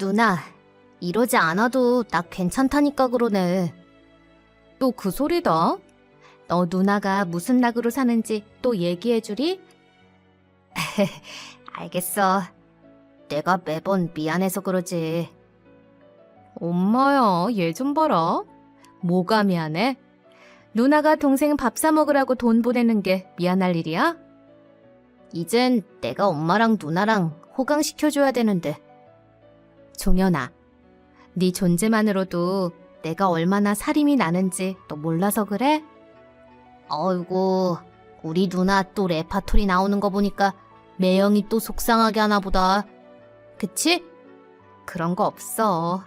누나, 이러지 않아도 나 괜찮다니까 그러네. 또 그 소리다. 너 누나가 무슨 낙으로 사는지 또 얘기해주리? 알겠어. 내가 매번 미안해서 그러지. 엄마야, 얘 좀 봐라. 뭐가 미안해? 누나가 동생 밥 사 먹으라고 돈 보내는 게 미안할 일이야? 이젠 내가 엄마랑 누나랑 호강시켜줘야 되는데. 종현아, 네 존재만으로도 내가 얼마나 살림이 나는지 너 몰라서 그래? 어이구, 우리 누나 또 레파토리 나오는 거 보니까 매형이 또 속상하게 하나 보다. 그치? 그런 거 없어.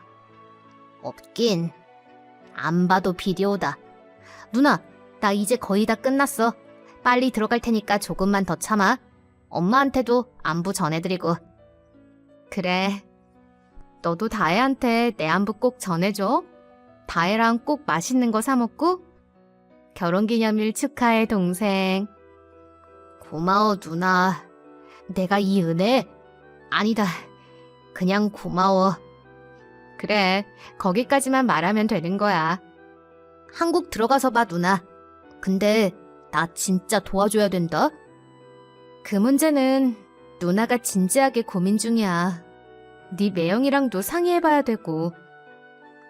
없긴. 안 봐도 비디오다. 누나, 나 이제 거의 다 끝났어. 빨리 들어갈 테니까 조금만 더 참아. 엄마한테도 안부 전해드리고. 그래. 너도 다혜한테 내 안부 꼭 전해줘. 다혜랑 꼭 맛있는 거 사 먹고. 결혼기념일 축하해, 동생. 고마워, 누나. 내가 이 은혜? 아니다. 그냥 고마워. 그래, 거기까지만 말하면 되는 거야. 한국 들어가서 봐, 누나. 근데 나 진짜 도와줘야 된다. 그 문제는 누나가 진지하게 고민 중이야. 네 매형이랑도 상의해봐야 되고.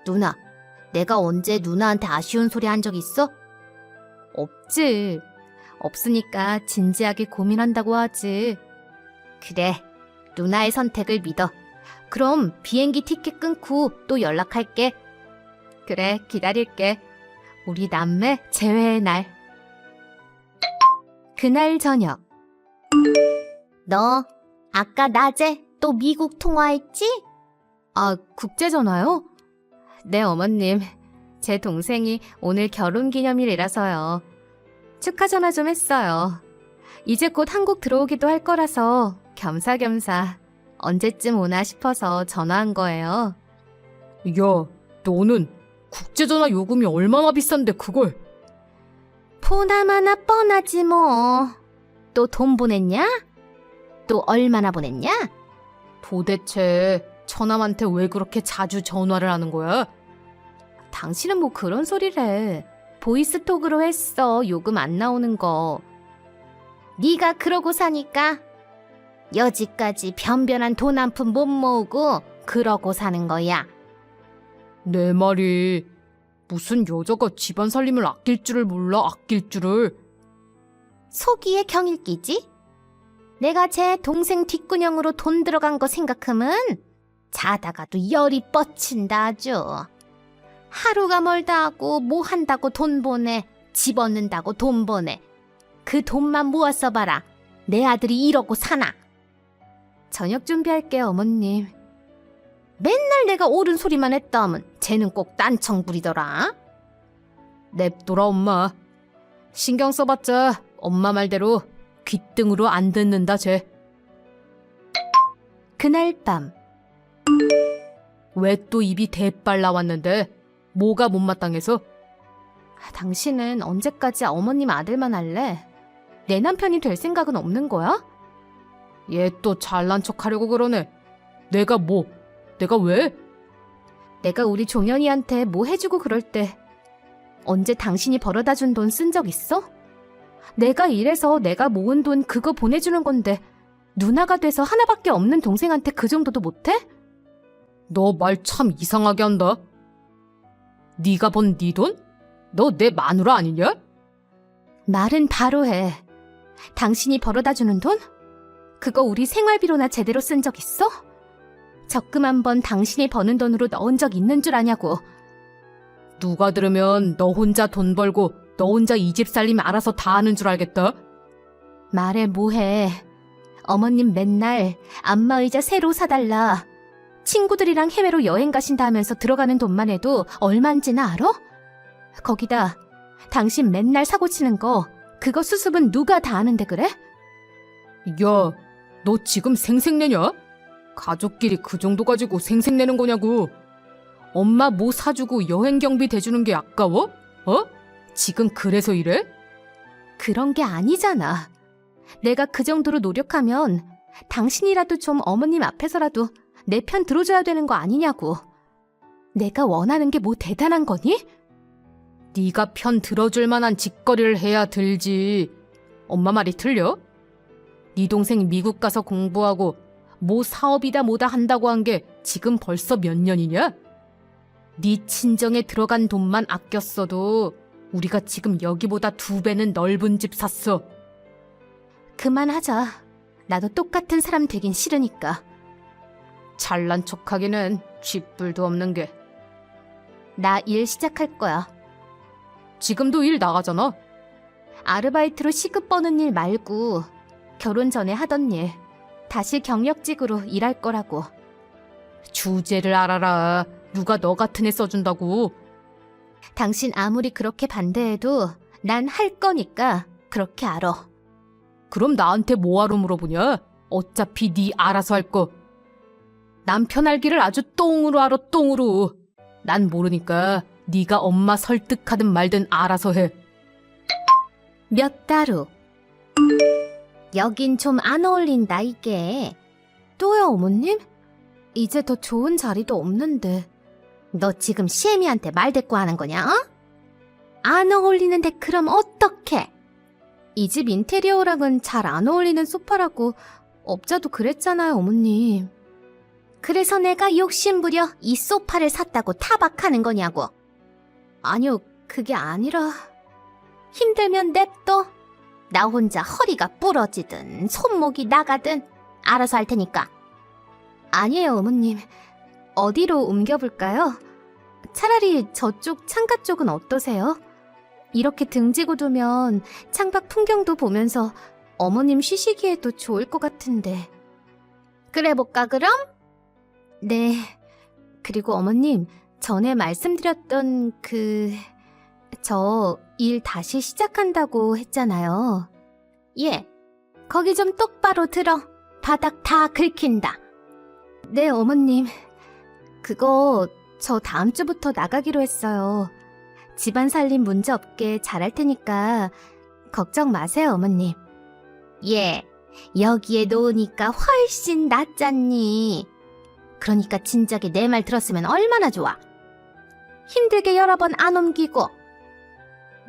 누나, 내가 언제 누나한테 아쉬운 소리 한 적 있어? 없지. 없으니까 진지하게 고민한다고 하지. 그래, 누나의 선택을 믿어. 그럼 비행기 티켓 끊고 또 연락할게. 그래, 기다릴게. 우리 남매 재회의 날. 그날 저녁. 너 아까 낮에 또 미국 통화했지? 아, 국제전화요? 네, 어머님. 제 동생이 오늘 결혼 기념일이라서요. 축하 전화 좀 했어요. 이제 곧 한국 들어오기도 할 거라서 겸사겸사 언제쯤 오나 싶어서 전화한 거예요. 야, 너는 국제전화 요금이 얼마나 비싼데 그걸? 포나마나 뻔하지 뭐. 또 돈 보냈냐? 또 얼마나 보냈냐? 도대체 처남한테 왜 그렇게 자주 전화를 하는 거야? 당신은 뭐 그런 소리래. 보이스톡으로 했어. 요금 안 나오는 거. 네가 그러고 사니까 여지까지 변변한 돈 한 푼 못 모으고 그러고 사는 거야. 내 말이 무슨 여자가 집안 살림을 아낄 줄을 몰라 아낄 줄을 속이의 경일기지? 내가 제 동생 뒷구녕으로 돈 들어간 거 생각하면 자다가도 열이 뻗친다 아주. 하루가 멀다 하고 뭐 한다고 돈 보내. 집 얻는다고 돈 보내. 그 돈만 모아서 봐라. 내 아들이 이러고 사나. 저녁 준비할게 어머님. 맨날 내가 옳은 소리만 했다 하면 쟤는 꼭 딴청 부리더라. 냅둬라 엄마 신경 써봤자 엄마 말대로 귓등으로 안 듣는다 쟤 그날 밤 왜 또 입이 대빨 나왔는데 뭐가 못마땅해서 당신은 언제까지 어머님 아들만 할래? 내 남편이 될 생각은 없는 거야? 얘 또 잘난 척 하려고 그러네 내가 뭐 내가 왜? 내가 우리 종현이한테 뭐 해주고 그럴 때 언제 당신이 벌어다 준 돈 쓴 적 있어? 내가 일해서 내가 모은 돈 그거 보내주는 건데 누나가 돼서 하나밖에 없는 동생한테 그 정도도 못해? 너 말 참 이상하게 한다 네가 번 네 돈? 너 내 마누라 아니냐? 말은 바로 해. 당신이 벌어다 주는 돈? 그거 우리 생활비로나 제대로 쓴 적 있어? 적금 한 번 당신이 버는 돈으로 넣은 적 있는 줄 아냐고. 누가 들으면 너 혼자 돈 벌고 너 혼자 이 집 살림 알아서 다 하는 줄 알겠다. 말해 뭐해. 어머님 맨날 안마의자 새로 사달라. 친구들이랑 해외로 여행 가신다 하면서 들어가는 돈만 해도 얼만지나 알아? 거기다 당신 맨날 사고 치는 거 그거 수습은 누가 다 아는데 그래? 야, 너 지금 생색내냐? 가족끼리 그 정도 가지고 생색내는 거냐고. 엄마 뭐 사주고 여행 경비 대주는 게 아까워? 어? 지금 그래서 이래? 그런 게 아니잖아. 내가 그 정도로 노력하면 당신이라도 좀 어머님 앞에서라도 내 편 들어줘야 되는 거 아니냐고. 내가 원하는 게 뭐 대단한 거니? 네가 편 들어줄 만한 짓거리를 해야 들지. 엄마 말이 틀려? 네 동생 미국 가서 공부하고 뭐 사업이다 뭐다 한다고 한 게 지금 벌써 몇 년이냐? 네 친정에 들어간 돈만 아꼈어도 우리가 지금 여기보다 두 배는 넓은 집 샀어. 그만하자. 나도 똑같은 사람 되긴 싫으니까. 잘난 척하기는 쥐뿔도 없는 게 나 일 시작할 거야. 지금도 일 나가잖아. 아르바이트로 시급 버는 일 말고 결혼 전에 하던 일. 다시 경력직으로 일할 거라고. 주제를 알아라. 누가 너 같은 애 써준다고. 당신 아무리 그렇게 반대해도 난 할 거니까 그렇게 알아. 그럼 나한테 뭐하러 물어보냐? 어차피 네 알아서 할 거. 남편 알기를 아주 똥으로 알아 똥으로. 난 모르니까 네가 엄마 설득하든 말든 알아서 해. 몇 달 후. 여긴 좀 안 어울린다, 이게. 또요, 어머님? 이제 더 좋은 자리도 없는데. 너 지금 시애미한테 말 대꾸 하는 거냐, 어? 안 어울리는데 그럼 어떡해? 이 집 인테리어랑은 잘 안 어울리는 소파라고 업자도 그랬잖아요, 어머님. 그래서 내가 욕심부려 이 소파를 샀다고 타박하는 거냐고. 아니요, 그게 아니라. 힘들면 냅둬. 나 혼자 허리가 부러지든 손목이 나가든 알아서 할 테니까. 아니에요, 어머님. 어디로 옮겨볼까요? 차라리 저쪽 창가 쪽은 어떠세요? 이렇게 등지고 두면 창밖 풍경도 보면서 어머님 쉬시기에도 좋을 것 같은데. 그래 볼까, 그럼? 네. 그리고 어머님, 전에 말씀드렸던 그... 저 일 다시 시작한다고 했잖아요. 예. 거기 좀 똑바로 들어. 바닥 다 긁힌다. 네, 어머님. 그거 저 다음 주부터 나가기로 했어요. 집안 살림 문제 없게 잘할 테니까 걱정 마세요, 어머님. 예. 여기에 놓으니까 훨씬 낫잖니. 그러니까 진작에 내 말 들었으면 얼마나 좋아. 힘들게 여러 번 안 옮기고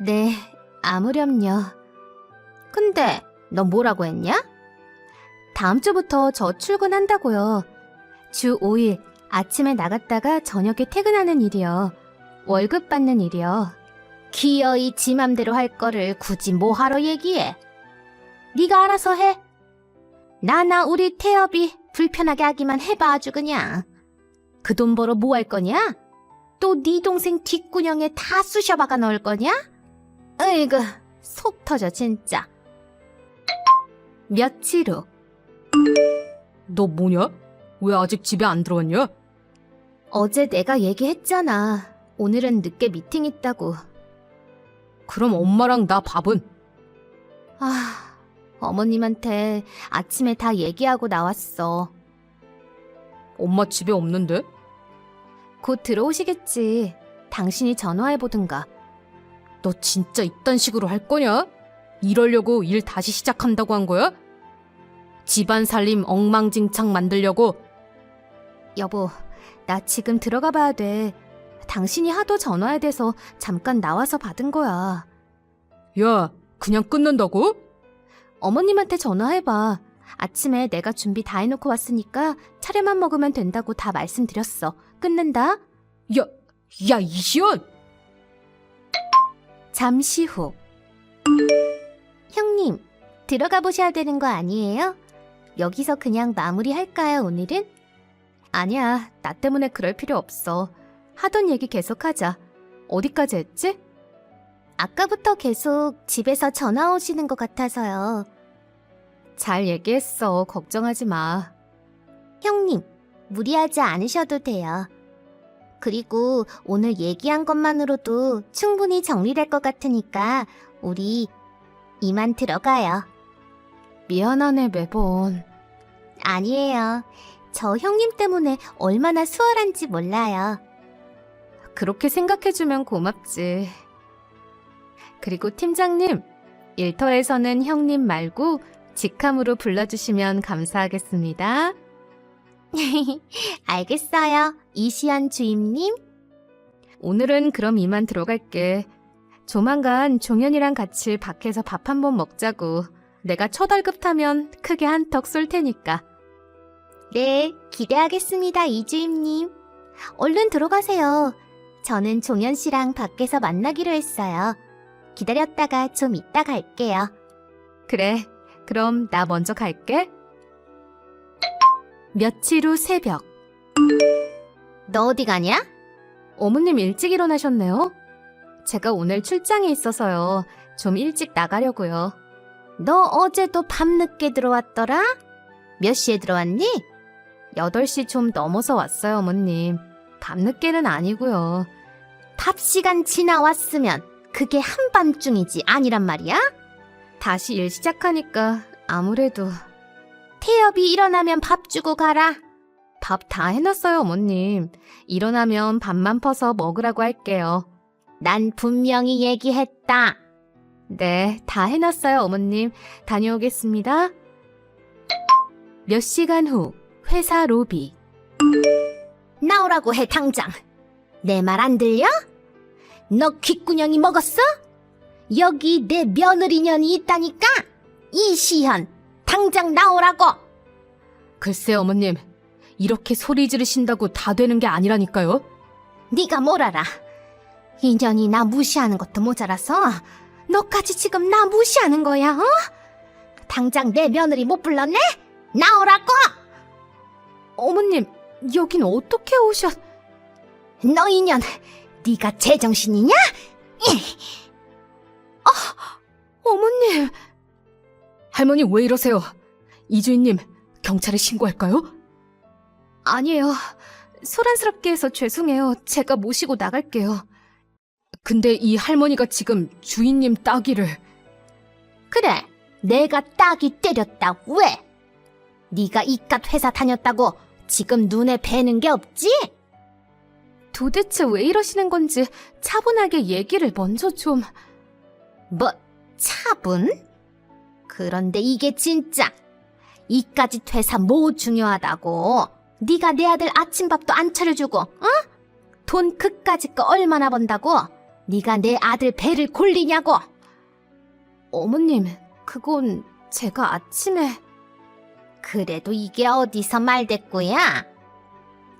네, 아무렴요. 근데 너 뭐라고 했냐? 다음 주부터 저 출근한다고요. 주 5일 아침에 나갔다가 저녁에 퇴근하는 일이요. 월급 받는 일이요. 기어이 지 맘대로 할 거를 굳이 뭐하러 얘기해? 네가 알아서 해. 나나 우리 태엽이 불편하게 하기만 해봐 아주 그냥. 그 돈 벌어 뭐 할 거냐? 또 네 동생 뒷구녕에 다 쑤셔박아 넣을 거냐? 으이구, 속 터져, 진짜. 며칠 후, 너 뭐냐? 왜 아직 집에 안 들어왔냐? 어제 내가 얘기했잖아. 오늘은 늦게 미팅 있다고. 그럼 엄마랑 나 밥은? 아, 어머님한테 아침에 다 얘기하고 나왔어. 엄마 집에 없는데? 곧 들어오시겠지. 당신이 전화해 보든가. 너 진짜 이딴 식으로 할 거냐? 이러려고 일 다시 시작한다고 한 거야? 집안 살림 엉망진창 만들려고 여보, 나 지금 들어가 봐야 돼. 당신이 하도 전화에 대서 잠깐 나와서 받은 거야. 야 그냥 끊는다고? 어머님한테 전화해봐. 아침에 내가 준비 다 해놓고 왔으니까 차례만 먹으면 된다고 다 말씀드렸어. 끊는다. 야, 야 이시연! 잠시 후. 형님, 들어가 보셔야 되는 거 아니에요? 여기서 그냥 마무리할까요, 오늘은? 아니야, 나 때문에 그럴 필요 없어. 하던 얘기 계속하자. 어디까지 했지? 아까부터 계속 집에서 전화 오시는 것 같아서요. 잘 얘기했어. 걱정하지 마. 형님, 무리하지 않으셔도 돼요. 그리고 오늘 얘기한 것만으로도 충분히 정리될 것 같으니까 우리 이만 들어가요. 미안하네, 매번. 아니에요. 저 형님 때문에 얼마나 수월한지 몰라요. 그렇게 생각해주면 고맙지. 그리고 팀장님, 일터에서는 형님 말고 직함으로 불러주시면 감사하겠습니다. 알겠어요. 이시연 주임님. 오늘은 그럼 이만 들어갈게. 조만간 종현이랑 같이 밖에서 밥 한번 먹자고. 내가 초달급 타면 크게 한턱 쏠 테니까. 네, 기대하겠습니다, 이주임님. 얼른 들어가세요. 저는 종현 씨랑 밖에서 만나기로 했어요. 기다렸다가 좀 이따 갈게요. 그래, 그럼 나 먼저 갈게. 며칠 후 새벽. 너 어디 가냐? 어머님 일찍 일어나셨네요. 제가 오늘 출장에 있어서요. 좀 일찍 나가려고요. 너 어제 도 밤늦게 들어왔더라? 몇 시에 들어왔니? 8시 좀 넘어서 왔어요, 어머님. 밤늦게는 아니고요. 밥 시간 지나왔으면 그게 한밤중이지 아니란 말이야? 다시 일 시작하니까 아무래도 태엽이 일어나면 밥 주고 가라. 밥 다 해놨어요, 어머님. 일어나면 밥만 퍼서 먹으라고 할게요. 난 분명히 얘기했다. 네, 다 해놨어요, 어머님. 다녀오겠습니다. 몇 시간 후, 회사 로비. 나오라고 해, 당장. 내 말 안 들려? 너 귓구녕이 먹었어? 여기 내 며느리년이 있다니까? 이시현, 당장 나오라고! 글쎄 어머님, 이렇게 소리 지르신다고 다 되는 게 아니라니까요. 네가 뭘 알아? 인연이 나 무시하는 것도 모자라서 너까지 지금 나 무시하는 거야, 어? 당장 내 며느리 못 불렀네? 나오라고! 어머님, 여긴 어떻게 오셨... 너 인연, 네가 제정신이냐? 어머님! 할머니 왜 이러세요? 이주인님, 경찰에 신고할까요? 아니에요. 소란스럽게 해서 죄송해요. 제가 모시고 나갈게요. 근데 이 할머니가 지금 주인님 따기를... 그래, 내가 딱이 때렸다. 왜? 네가 이깟 회사 다녔다고 지금 눈에 뵈는 게 없지? 도대체 왜 이러시는 건지 차분하게 얘기를 먼저 좀... 뭐 차분? 그런데 이게 진짜 이까지 퇴사 뭐 중요하다고? 네가 내 아들 아침밥도 안 차려주고, 어? 돈 그까짓 거 얼마나 번다고? 네가 내 아들 배를 골리냐고? 어머님, 그건 제가 아침에... 그래도 이게 어디서 말대꾸야?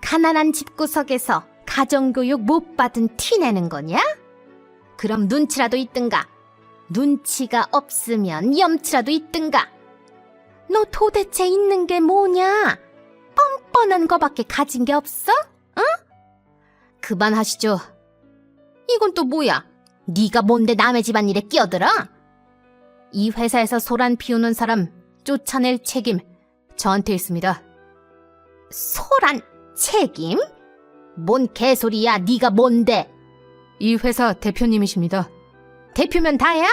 가난한 집구석에서 가정교육 못 받은 티 내는 거냐? 그럼 눈치라도 있든가. 눈치가 없으면 염치라도 있든가. 너 도대체 있는 게 뭐냐? 뻔뻔한 거밖에 가진 게 없어? 응? 그만하시죠. 이건 또 뭐야? 네가 뭔데 남의 집안일에 끼어들어? 이 회사에서 소란 피우는 사람 쫓아낼 책임 저한테 있습니다. 소란 책임? 뭔 개소리야? 네가 뭔데? 이 회사 대표님이십니다. 대표면 다야?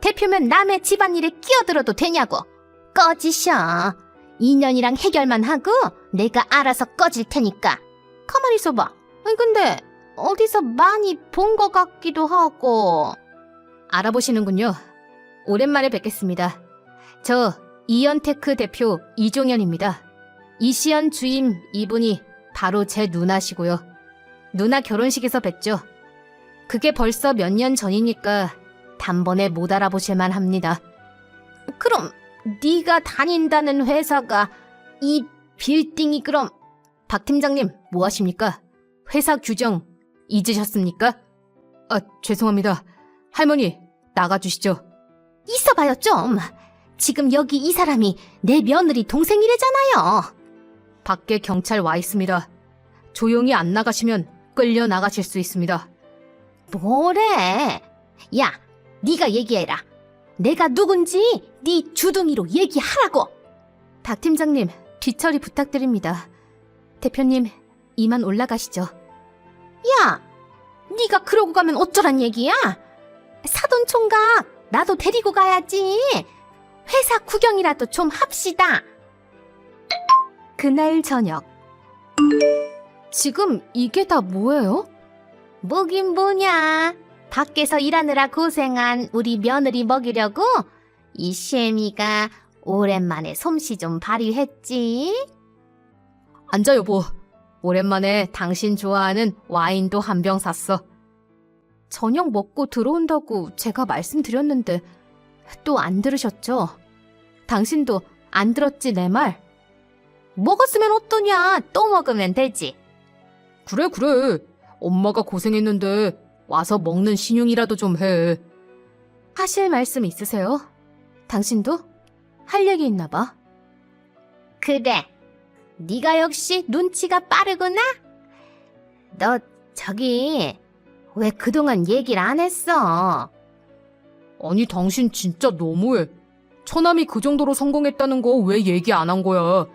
대표면 남의 집안일에 끼어들어도 되냐고? 꺼지셔. 인연이랑 해결만 하고 내가 알아서 꺼질 테니까. 가만히 있어봐. 아니 근데 어디서 많이 본 것 같기도 하고. 알아보시는군요. 오랜만에 뵙겠습니다. 저 이연테크 대표 이종현입니다. 이시연 주임 이분이 바로 제 누나시고요. 누나 결혼식에서 뵀죠. 그게 벌써 몇 년 전이니까 단번에 못 알아보실만 합니다. 그럼 네가 다닌다는 회사가 이 빌딩이 그럼 박 팀장님, 뭐 하십니까? 회사 규정 잊으셨습니까? 아, 죄송합니다. 할머니, 나가주시죠. 있어봐요 좀. 지금 여기 이 사람이 내 며느리 동생이래잖아요. 밖에 경찰 와 있습니다. 조용히 안 나가시면 끌려 나가실 수 있습니다. 뭐래? 야, 네가 얘기해라. 내가 누군지 네 주둥이로 얘기하라고. 박 팀장님, 뒤처리 부탁드립니다. 대표님, 이만 올라가시죠. 야, 네가 그러고 가면 어쩌란 얘기야? 사돈 총각 나도 데리고 가야지. 회사 구경이라도 좀 합시다. 그날 저녁. 지금 이게 다 뭐예요? 뭐긴 뭐냐. 밖에서 일하느라 고생한 우리 며느리 먹이려고 이 쉐미가 오랜만에 솜씨 좀 발휘했지. 앉아, 여보. 오랜만에 당신 좋아하는 와인도 한 병 샀어. 저녁 먹고 들어온다고 제가 말씀드렸는데 또 안 들으셨죠? 당신도 안 들었지 내 말? 먹었으면 어떠냐? 또 먹으면 되지. 그래, 그래. 엄마가 고생했는데 와서 먹는 신용이라도 좀 해. 하실 말씀 있으세요? 당신도 할 얘기 있나 봐. 그래. 네가 역시 눈치가 빠르구나. 너 저기 왜 그동안 얘기를 안 했어? 아니, 당신 진짜 너무해. 처남이 그 정도로 성공했다는 거 왜 얘기 안 한 거야?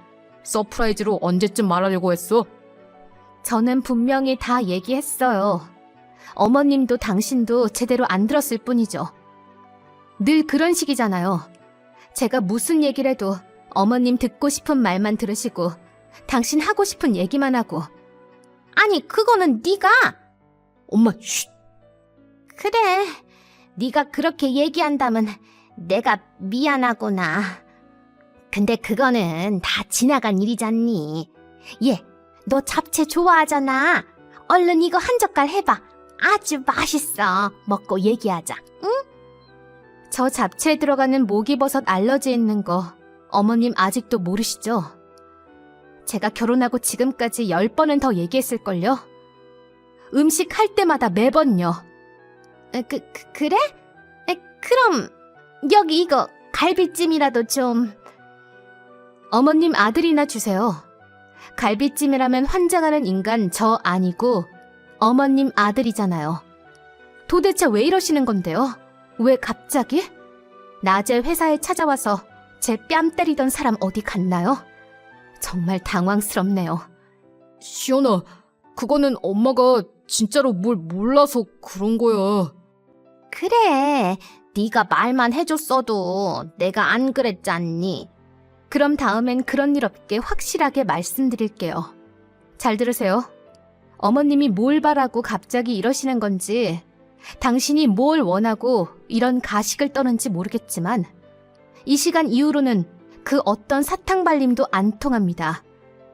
서프라이즈로 언제쯤 말하려고 했어? 저는 분명히 다 얘기했어요. 어머님도 당신도 제대로 안 들었을 뿐이죠. 늘 그런 식이잖아요. 제가 무슨 얘기를 해도 어머님 듣고 싶은 말만 들으시고 당신 하고 싶은 얘기만 하고 아니 그거는 네가 엄마, 쉿! 그래 네가 그렇게 얘기한다면 내가 미안하구나 근데 그거는 다 지나간 일이잖니 얘 너 잡채 좋아하잖아 얼른 이거 한 젓갈 해봐 아주 맛있어 먹고 얘기하자 응? 저 잡채에 들어가는 모기버섯 알러지 있는 거 어머님 아직도 모르시죠? 제가 결혼하고 지금까지 열 번은 더 얘기했을걸요? 음식 할 때마다 매번요. 에, 그, 그 그래? 에, 그럼 여기 이거 갈비찜이라도 좀 어머님 아들이나 주세요. 갈비찜이라면 환장하는 인간 저 아니고 어머님 아들이잖아요. 도대체 왜 이러시는 건데요? 왜 갑자기? 낮에 회사에 찾아와서 제 뺨 때리던 사람 어디 갔나요? 정말 당황스럽네요. 시연아, 그거는 엄마가 진짜로 뭘 몰라서 그런 거야. 그래, 네가 말만 해줬어도 내가 안 그랬잖니. 그럼 다음엔 그런 일 없게 확실하게 말씀드릴게요. 잘 들으세요. 어머님이 뭘 바라고 갑자기 이러시는 건지, 당신이 뭘 원하고 이런 가식을 떠는지 모르겠지만, 이 시간 이후로는 그 어떤 사탕 발림도 안 통합니다.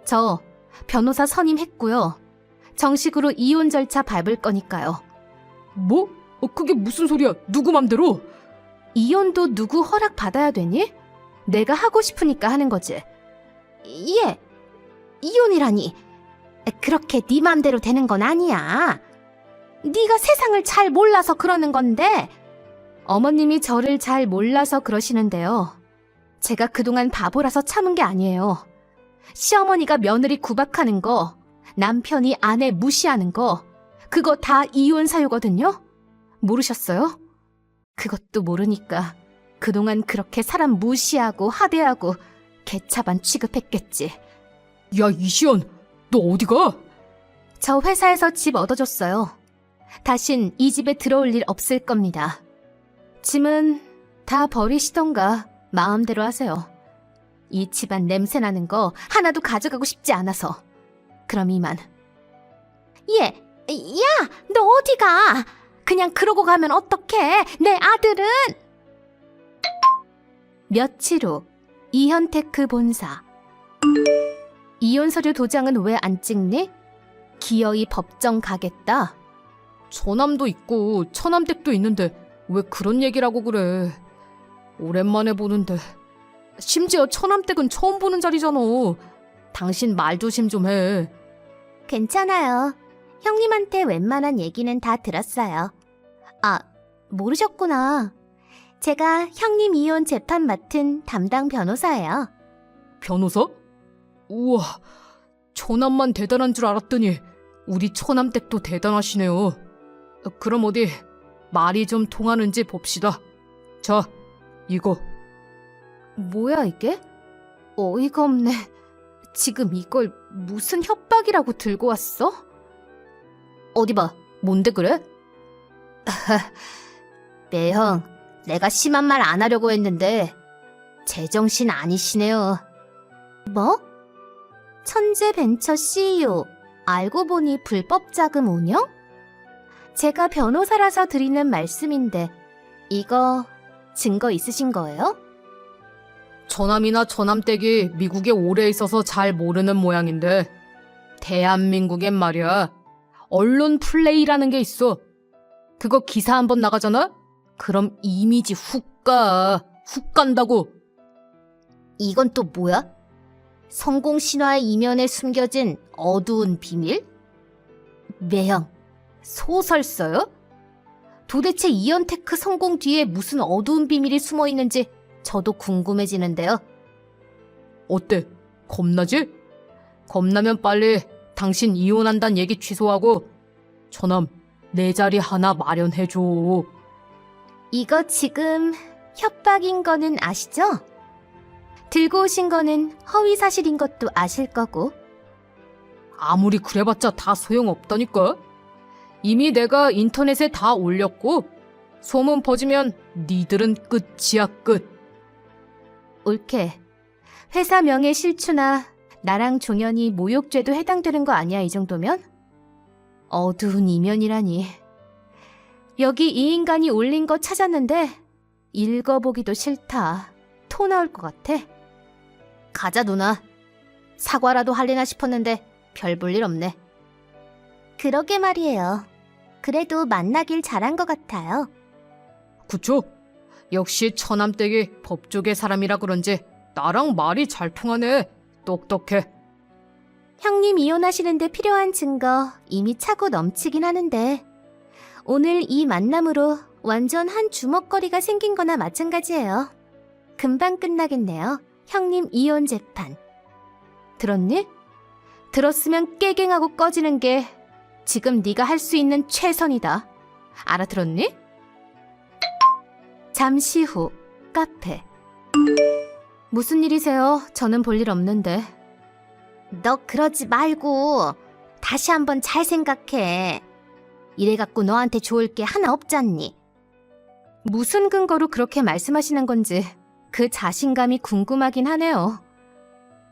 저 변호사 선임했고요. 정식으로 이혼 절차 밟을 거니까요. 뭐? 어, 그게 무슨 소리야? 누구 맘대로? 이혼도 누구 허락 받아야 되니? 내가 하고 싶으니까 하는 거지. 예, 이혼이라니. 그렇게 네 맘대로 되는 건 아니야. 네가 세상을 잘 몰라서 그러는 건데. 어머님이 저를 잘 몰라서 그러시는데요. 제가 그동안 바보라서 참은 게 아니에요. 시어머니가 며느리 구박하는 거, 남편이 아내 무시하는 거, 그거 다 이혼 사유거든요? 모르셨어요? 그것도 모르니까 그동안 그렇게 사람 무시하고 하대하고 개차반 취급했겠지. 야, 이시연, 너 어디가? 저 회사에서 집 얻어줬어요. 다신 이 집에 들어올 일 없을 겁니다. 짐은 다 버리시던가 마음대로 하세요. 이 집안 냄새 나는 거 하나도 가져가고 싶지 않아서. 그럼 이만. 예, 야, 너 어디 가? 그냥 그러고 가면 어떡해? 내 아들은 며칠 후 이현테크 본사 이혼 서류 도장은 왜 안 찍니? 기어이 법정 가겠다. 처남도 있고 처남댁도 있는데 왜 그런 얘기를 하고 그래? 오랜만에 보는데 심지어 처남댁은 처음 보는 자리잖아. 당신 말 조심 좀 해. 괜찮아요. 형님한테 웬만한 얘기는 다 들었어요. 아, 모르셨구나. 제가 형님 이혼 재판 맡은 담당 변호사예요. 변호사? 우와, 처남만 대단한 줄 알았더니 우리 처남댁도 대단하시네요. 그럼 어디 말이 좀 통하는지 봅시다. 자, 이거 뭐야 이게? 어이가 없네. 지금 이걸 무슨 협박이라고 들고 왔어? 어디 봐. 뭔데 그래? 네, 형. 내가 심한 말 안 하려고 했는데 제정신 아니시네요. 뭐? 천재 벤처 CEO. 알고 보니 불법 자금 운영? 제가 변호사라서 드리는 말씀인데 이거 증거 있으신 거예요? 처남이나 처남댁이 미국에 오래 있어서 잘 모르는 모양인데 대한민국엔 말이야 언론 플레이라는 게 있어. 그거 기사 한 번 나가잖아? 그럼 이미지 훅 가. 훅 간다고. 이건 또 뭐야? 성공 신화의 이면에 숨겨진 어두운 비밀? 매형, 소설 써요? 도대체 이언테크 성공 뒤에 무슨 어두운 비밀이 숨어 있는지 저도 궁금해지는데요. 어때? 겁나지? 겁나면 빨리 당신 이혼한단 얘기 취소하고 처남 내 자리 하나 마련해줘. 이거 지금 협박인 거는 아시죠? 들고 오신 거는 허위 사실인 것도 아실 거고. 아무리 그래봤자 다 소용없다니까. 이미 내가 인터넷에 다 올렸고 소문 퍼지면 니들은 끝이야 끝. 옳게. 회사 명예 실추나 나랑 종현이 모욕죄도 해당되는 거 아니야, 이 정도면? 어두운 이면이라니. 여기 이 인간이 올린 거 찾았는데 읽어보기도 싫다. 토 나올 것 같아. 가자, 누나. 사과라도 할래나 싶었는데 별 볼 일 없네. 그러게 말이에요. 그래도 만나길 잘한 것 같아요. 그쵸? 역시 처남댁이 법조계 사람이라 그런지 나랑 말이 잘 통하네. 똑똑해. 형님 이혼하시는데 필요한 증거 이미 차고 넘치긴 하는데 오늘 이 만남으로 완전 한 주먹거리가 생긴 거나 마찬가지예요. 금방 끝나겠네요. 형님 이혼 재판. 들었니? 들었으면 깨갱하고 꺼지는 게 지금 네가 할 수 있는 최선이다. 알아들었니? 잠시 후 카페. 무슨 일이세요? 저는 볼 일 없는데. 너 그러지 말고 다시 한번 잘 생각해. 이래갖고 너한테 좋을 게 하나 없잖니. 무슨 근거로 그렇게 말씀하시는 건지 그 자신감이 궁금하긴 하네요.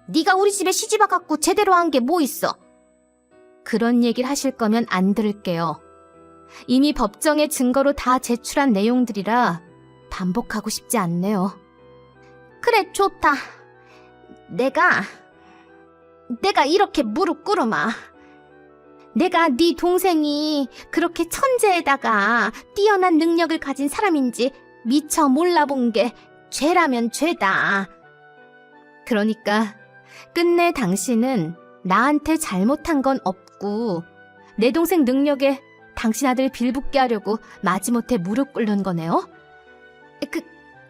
네가 우리 집에 시집 와갖고 제대로 한 게 뭐 있어? 그런 얘기를 하실 거면 안 들을게요. 이미 법정에 증거로 다 제출한 내용들이라 반복하고 싶지 않네요. 그래, 좋다. 내가 내가 이렇게 무릎 꿇으마. 내가 네 동생이 그렇게 천재에다가 뛰어난 능력을 가진 사람인지 미처 몰라본 게 죄라면 죄다. 그러니까 끝내 당신은 나한테 잘못한 건 없고 내 동생 능력에 당신 아들 빌붙게 하려고 마지못해 무릎 꿇는 거네요. 그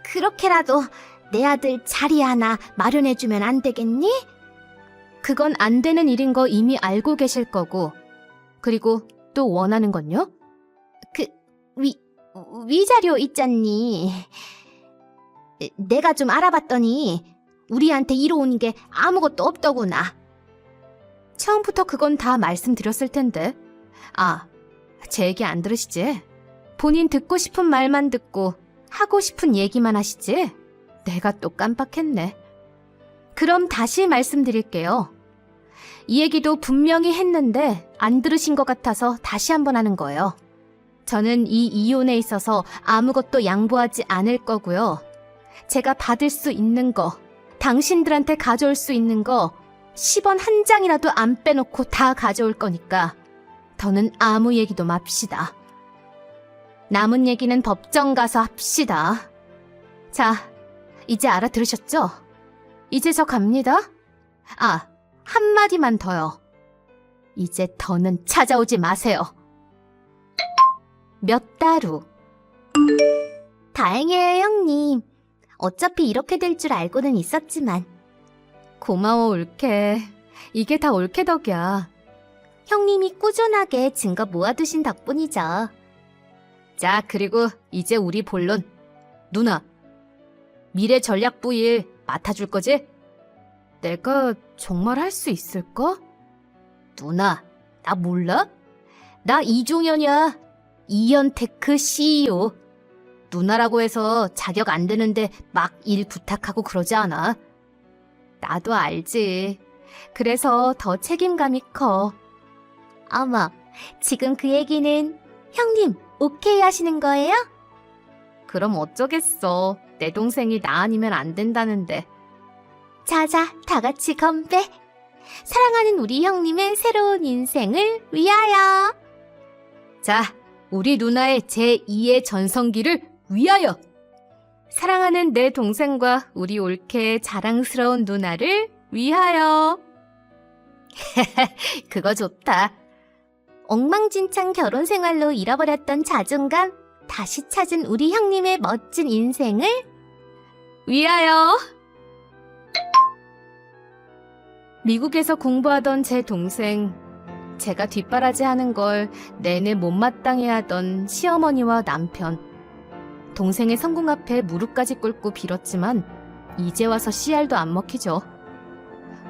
그렇게라도 내 아들 자리 하나 마련해주면 안 되겠니? 그건 안 되는 일인 거 이미 알고 계실 거고, 그리고 또 원하는 건요? 그, 위, 위자료 있잖니. 내가 좀 알아봤더니, 우리한테 이로운 게 아무것도 없더구나. 처음부터 그건 다 말씀드렸을 텐데. 아, 제 얘기 안 들으시지? 본인 듣고 싶은 말만 듣고, 하고 싶은 얘기만 하시지? 내가 또 깜빡했네. 그럼 다시 말씀드릴게요. 이 얘기도 분명히 했는데 안 들으신 것 같아서 다시 한번 하는 거예요. 저는 이 이혼에 있어서 아무것도 양보하지 않을 거고요. 제가 받을 수 있는 거, 당신들한테 가져올 수 있는 거 10원 한 장이라도 안 빼놓고 다 가져올 거니까 더는 아무 얘기도 맙시다. 남은 얘기는 법정 가서 합시다. 자, 이제 알아들으셨죠? 이제 저 갑니다. 아, 한마디만 더요. 이제 더는 찾아오지 마세요. 몇 달 후. 다행이에요, 형님. 어차피 이렇게 될 줄 알고는 있었지만. 고마워, 올케. 이게 다 올케 덕이야. 형님이 꾸준하게 증거 모아두신 덕분이죠. 자, 그리고 이제 우리 본론. 누나, 미래 전략부 일 맡아줄 거지? 내가 정말 할 수 있을까? 누나, 나 몰라? 나 이종현이야. 이연테크 CEO. 누나라고 해서 자격 안 되는데 막 일 부탁하고 그러지 않아. 나도 알지. 그래서 더 책임감이 커. 어머, 지금 그 얘기는 형님 오케이 하시는 거예요? 그럼 어쩌겠어. 내 동생이 나 아니면 안 된다는데. 자자, 다 같이 건배. 사랑하는 우리 형님의 새로운 인생을 위하여. 자, 우리 누나의 제2의 전성기를 위하여. 사랑하는 내 동생과 우리 올케의 자랑스러운 누나를 위하여. 그거 좋다. 엉망진창 결혼 생활로 잃어버렸던 자존감 다시 찾은 우리 형님의 멋진 인생을 위하여. 미국에서 공부하던 제 동생, 제가 뒷바라지 하는 걸 내내 못마땅해 하던 시어머니와 남편, 동생의 성공 앞에 무릎까지 꿇고 빌었지만 이제 와서 씨알도 안 먹히죠.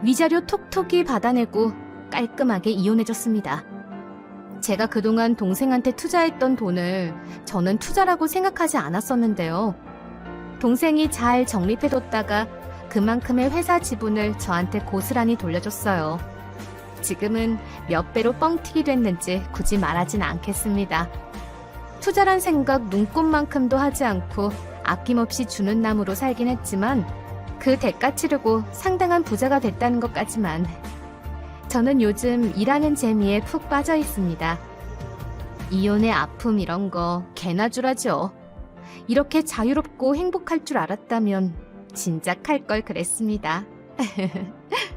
위자료 톡톡이 받아내고 깔끔하게 이혼해줬습니다. 제가 그동안 동생한테 투자했던 돈을 저는 투자라고 생각하지 않았었는데요. 동생이 잘 정립해뒀다가 그만큼의 회사 지분을 저한테 고스란히 돌려줬어요. 지금은 몇 배로 뻥튀기 됐는지 굳이 말하진 않겠습니다. 투자란 생각 눈꽃만큼도 하지 않고 아낌없이 주는 남으로 살긴 했지만 그 대가 치르고 상당한 부자가 됐다는 것까지만 저는 요즘 일하는 재미에 푹 빠져 있습니다. 이혼의 아픔 이런 거 개나 주라죠. 이렇게 자유롭고 행복할 줄 알았다면 진작 할 걸 그랬습니다.